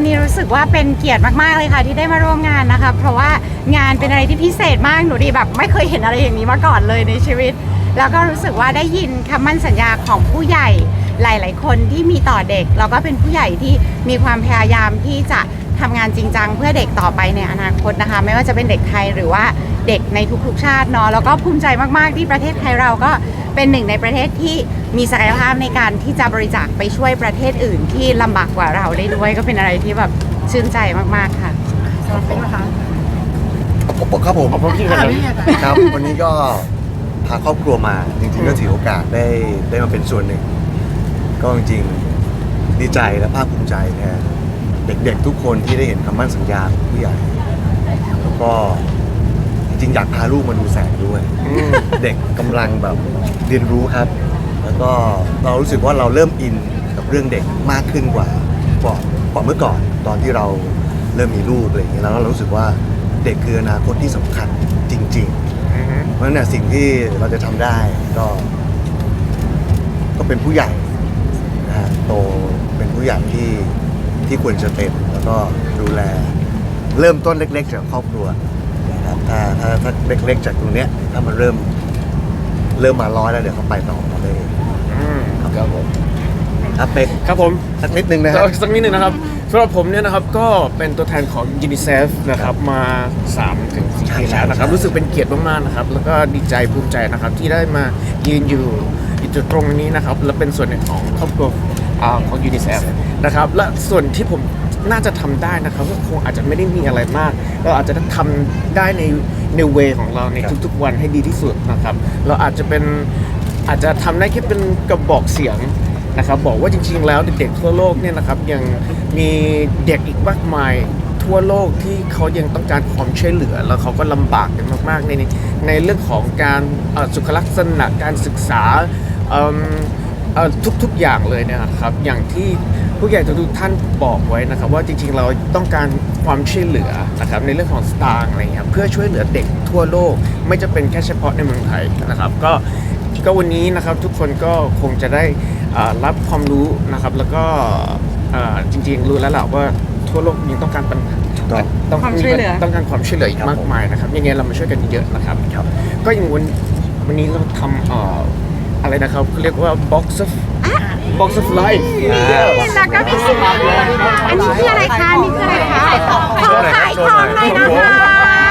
วันนี้รู้สึกว่าเป็นเกียรติมากๆเลยค่ะ ที่ได้มาร่วมงานนะคะ เพราะว่างานเป็นอะไรที่พิเศษมากหนูดีแบบไม่เคยเห็นอะไรอย่างนี้มาก่อนเลยในชีวิต แล้วก็รู้สึกว่าได้ยินคำมั่นสัญญาของผู้ใหญ่หลาย ๆ คนที่มีต่อเด็ก แล้วก็เป็นผู้ใหญ่ที่มีความพยายามที่จะทำงานจริงจังเพื่อเด็กต่อไปในอนาคตนะคะ ไม่ว่าจะเป็นเด็กไทยหรือว่าเด็กในทุกๆชาติเนาะแล้วก็ภูมิใจมากๆที่ประเทศไทยเราก็เป็นหนึ่งในประเทศที่ มีศักยภาพในการที่จะบริจาคไปช่วยประเทศอื่นที่ลำบากกว่าเราได้ด้วย ก็เป็นอะไรที่แบบชื่นใจมากๆค่ะสำหรับเป็นนะคะผมครับผมเอาผมคิดกันอ่าเลยนี่ไงครับ วันนี้ก็พาครอบครัวมา จริงๆก็ถือโอกาสได้ได้มาเป็นส่วนหนึ่ง ก็จริงๆดีใจและภาคภูมิใจแทนเด็กๆทุกคนที่ได้เห็นคำมั่นสัญญาของผู้ใหญ่แล้วก็จริงๆอยากพาลูกมาดูแสงด้วย เด็กกำลังแบบเรียนรู้ครับ แล้วก็เรารู้สึกว่าเราเริ่มอินกับเรื่องเด็กมากขึ้นกว่ากว่ากว่าเมื่อก่อนตอนที่เราเริ่มมีลูกอะไรอย่างเงี้ยแล้วเรารู้สึกว่าเด็กคืออนาคตที่สำคัญจริง ๆ เพราะฉะนั้นเนยสิ่งที่เราจะทำได้ก็ ก็เป็นผู้ใหญ่นะฮะโตเป็นผู้ใหญ่ที่ที่ควรจะเป็นแล้วก็ดูแลเริ่มต้นเล็กๆจากครอบครัวนะครับถ้าถ้าถ้าเล็กๆจากตรงเนี้ยถ้ามันเริ่มเริ่มมาร้อยแล้วเดี๋ยวเขาไปต่อมาได้เอง ครับผมครับเป็กครับผมสักนิดนึงนะคก็รับสักนิดหนึ่งนะครับสำหรับผมเนี่ยนะครับก็เป็นตัวแทนของยูนิเซฟนะครับมา3ถึง4ปีแล้วนะครับใช่รู้สึกเป็นเกียรติมากๆนะครับแล้วก็ดีใจภูมิใจนะครับที่ได้มายืนอยู่อยู่จุดตรงนี้นะครับและเป็นส่วนหนึ่งของครอบครัวอ่าของยูนิเซฟนะครับและส่วนที่ผมน่าจะทำได้นะครับก็คงอาจจะไม่ได้มีอะไรมาก เราอาจจะทำได้ในในเวของเราในครับทุกๆวันให้ดีที่สุดนะครับ เราอาจจะเป็น อาจจะทำได้แค่เป็นกระบอกเสียงนะครับบอกว่าจริง ๆ แล้วเด็กๆทั่วโลกเนี่ยนะครับยังมีเด็กอีกมากมายทั่วโลกที่เขายังต้องการความช่วยเหลือ แล้วเขาก็ลำบากกันมากๆในในเรื่องของการอ่อสุขลักษณะการศึกษาอืมเอ่อทุกๆอย่างเลยนะครับ อย่างที่ผู้ใหญ่ทุกๆท่านบอกไว้นะครับ ว่าจริงๆเราต้องการความช่วยเหลือนะครับในเรื่องของสตางค์อะไรเงี้ยครับเพื่อช่วยเหลือเด็กทั่วโลก ไม่จะเป็นแค่เฉพาะในเมืองไทยนะครับ ก็ ก็วันนี้นะครับทุกคนก็คงจะได้อ่ารับความรู้นะครับ แล้วก็อ่าจริงๆรู้แล้วแหละว่าทั่วโลกยังต้องการปัญหาต้องต้องความช่วยเหลือต้องการความช่วยเหลืออีกครับมากมายนะครับยังไงเรามาช่วยกันเยอะๆนะครับครับ ก็อย่างวันวันนี้เราทำเอ่ออะไรนะครับเขาเรียกว่า box of box of life แล้วก็มีสิ่งอันนี้คืออะไรคะอันนี่คืออะไรคะขอขายของหน่อยนะคะ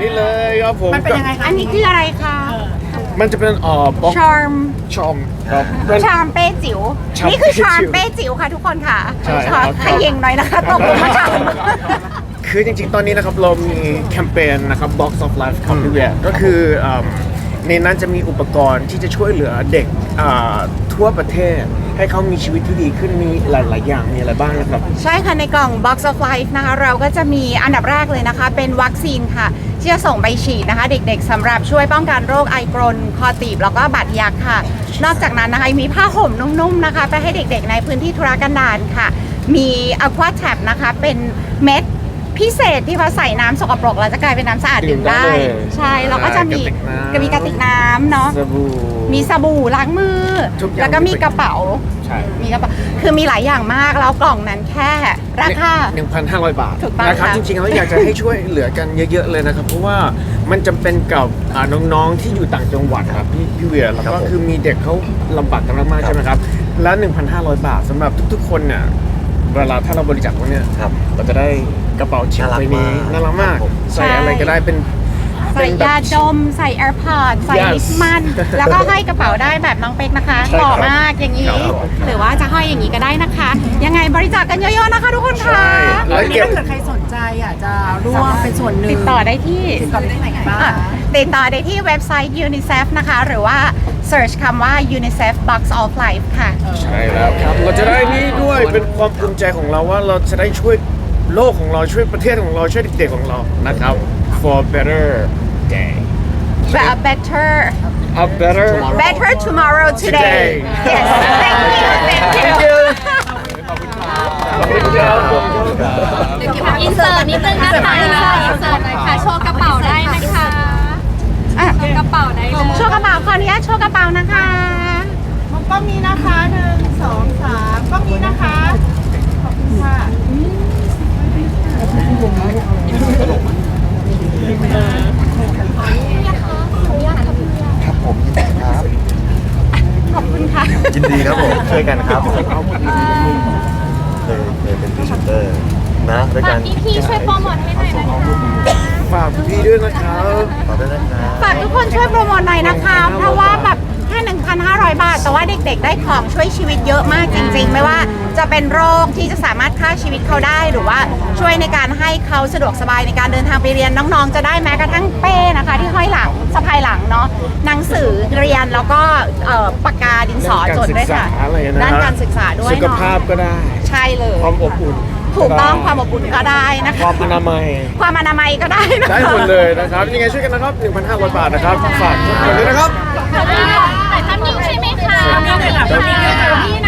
นี่เลยครับผมมันเป็นยังไงคะอันนี้คืออะไรคะ มันจะเป็นเอ่อ box charm ชอมครับเป็นชามเป้จิ๋วชามนี่คือเป้จิ๋วชามเป้จิ๋วค่ะทุกคนค่ะใช่ขอครับ ขยิงหน่อยนะคะตบมือมาชามคือจริงๆ ตอนนี้นะครับเรามีแคมเปญนะครับ Box of Life ของพี่เวียก็คืออืมในนั้นจะมีอุปกรณ์ที่จะช่วยเหลือเด็กอ่าทั่วประเทศ ให้เขามีชีวิตที่ดีขึ้นมีหลาย ๆ อย่างมีอะไรบ้างนะครับ ใช่ค่ะในกล่อง Box of Life นะคะ เราก็จะมีอันดับแรกเลยนะคะ เป็นวัคซีนค่ะ ที่จะส่งไปฉีดนะคะ เด็กๆสำหรับช่วยป้องกันโรคไอกรนคอตีบแล้วก็บาดยักค่ะ นอกจากนั้นนะคะมีผ้าห่มนุ่มๆนะคะ ไปให้เด็กๆในพื้นที่ธุรกันดารค่ะ มีอควาแท็บนะคะเป็นเม็ด พิเศษที่พอใส่น้ำสกปรกแล้วจะกลายเป็นน้ำสะอาดดื่มได้ดื่มได้ เลยใช่แล้วก็จะมีกระติกน้ำก็มีกระติกน้ำเนาะสบู่ มีสบู่ล้างมือ ทุกอย่าง แล้วก็มีกระเป๋า ใช่มีกระเป๋าคือมีหลายอย่างมากแล้วกล่องนั้นแค่ราคา1,500บาทถูกต้องนะครับค่ะ จริงๆแล้วอยากจะให้ช่วยเหลือกันเยอะๆเลยนะครับ เพราะว่ามันจำเป็นกับอ่าน้องๆที่อยู่ต่างจังหวัดครับพี่พี่เวียแล้วครับก็ผมคือมีเด็กเขาลำบากกันมากๆครับใช่ไหมครับ แล้ว 1,500 บาทสำหรับทุกๆ คนเนี่ย เวลาถ้าเราบริจาคพวกเนี้ยครับ เราจะได้กระเป๋าชิปน่ารักใบนี้มากน่ารักมากครับผมใส่อะไรก็ได้เป็น ใส่เป็นแบบยาดม ใส่ AirPod ใส่ Yes ลิปมัน แล้วก็ห้อยกระเป๋าได้แบบน้องเป็กนะคะใช่หล่อครับมากอย่างนี้ ครับผมหรือว่าจะห้อยอย่างนี้ก็ได้นะคะ ยังไงบริจาคกันเยอะๆนะคะทุกคนค่ะใช่ แล้ววันนี้เก็บ ถ้าเกิดใครสนใจอยากจะร่วมเป็นส่วนหนึ่งติดต่อได้ที่ ติดต่อได้ที่ไหนบ้างอะติดต่อได้ที่เว็บไซต์ UNICEF นะคะ หรือว่า search คำว่า UNICEF Box of Life ค่ะ ใช่แล้วครับ เราจะได้นี่ด้วยเป็นความภูมิใจของเราว่าเราจะได้ช่วยโลกของเราช่วยประเทศของเราช่วยเด็กๆของเรานะครับ for better day a better a better better tomorrow today Today. yes thank you thank you ขอบคุณครับอินเสิร์ตนิดนึงนะคะอินเสิร์ตอินเสิร์ตหน่อยค่ะ โชว์กระเป๋าได้นะคะ อะ กระเป๋าได้เลย โชว์กระเป๋าขออนุญาตโชว์กระเป๋านะคะ กล้องนี้นะคะหนึ่งสองสามกล้องนี้นะคะ ครับผมยินดีครับ ขอบคุณค่ะ ยินดีครับผม ช่วยกันครับเคยเคยเป็นพรีเซนเตอร์นะด้วยฝากักนพี่พี่ช่วยโปรโมทให้หน่อยนะคะฝากพี่ด้วยนะครับ ขอด้วยนะครับฝากทุกคนช่วยโปรโมทหน่อยนะคะ เพราะว่าแบบแค่ 1,500 บาท แต่ว่าเด็กๆ ได้ของช่วยชีวิตเยอะมากจริง ๆ ไม่ว่าจะเป็นโรคที่จะสามารถฆ่าชีวิตเขาได้ หรือว่าช่วยในการให้เขาสะดวกสบายในการเดินทางไปเรียนน้องๆ จะได้แม้กระทั่งเป้น งสะพายหลังเนาะหนังสือเรียนแล้วก็เอ่อปากกาดินสอจดด้วยค่ะด้านการศึกษาอะไรนะด้านการศึกษาด้วยสุขเนาะภาพก็ได้ ใช่เลยความอบอุ่นถูกต้องความอบอุ่นก็ได้นะคคะวามอนามัย ความอนามัยก็ได้นะคะ ได้หมดเลยนะครับ ยังไงช่วยกันนะครับ 1,500 บาทนะครับ ฝากทุกคนด้วยนะครับถ่ายภาพนิ่งใช่ไหมคะถ่ายภาพนิ่งค่ะพี่นะ